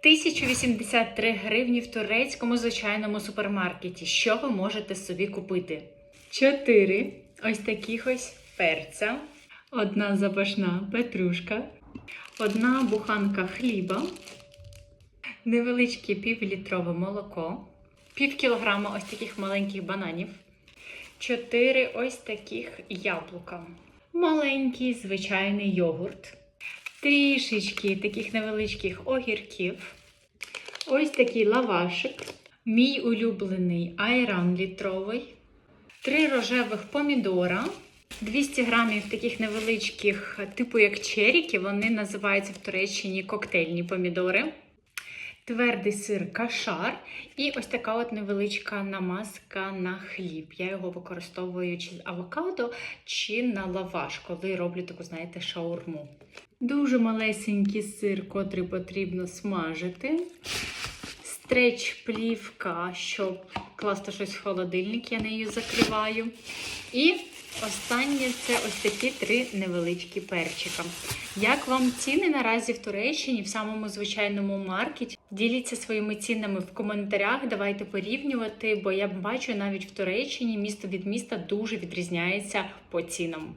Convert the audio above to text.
1083 гривні в турецькому звичайному супермаркеті. Що ви можете собі купити? Чотири. Ось таких ось перця, одна запашна петрушка, одна буханка хліба, невеличке півлітрове молоко, пів кілограма ось таких маленьких бананів, чотири ось таких яблука, маленький звичайний йогурт, трішечки таких невеличких огірків, ось такий лавашик, мій улюблений айран літровий, три рожевих помідора. 200 грамів таких невеличких, типу як черіки, вони називаються в Туреччині коктейльні помідори твердий сир кашар і ось така от невеличка намазка на хліб. Я його використовую чи з авокадо, чи на лаваш, коли роблю таку, знаєте, шаурму. Дуже малесенький сир, котрий потрібно смажити. Стреч плівка, щоб класти щось в холодильник, я нею закриваю. І останнє це ось такі три невеличкі перчика. Як вам ціни наразі в Туреччині, в самому звичайному маркеті? Діліться своїми цінами в коментарях. Давайте порівнювати, бо я бачу навіть в Туреччині місто від міста дуже відрізняється по цінам.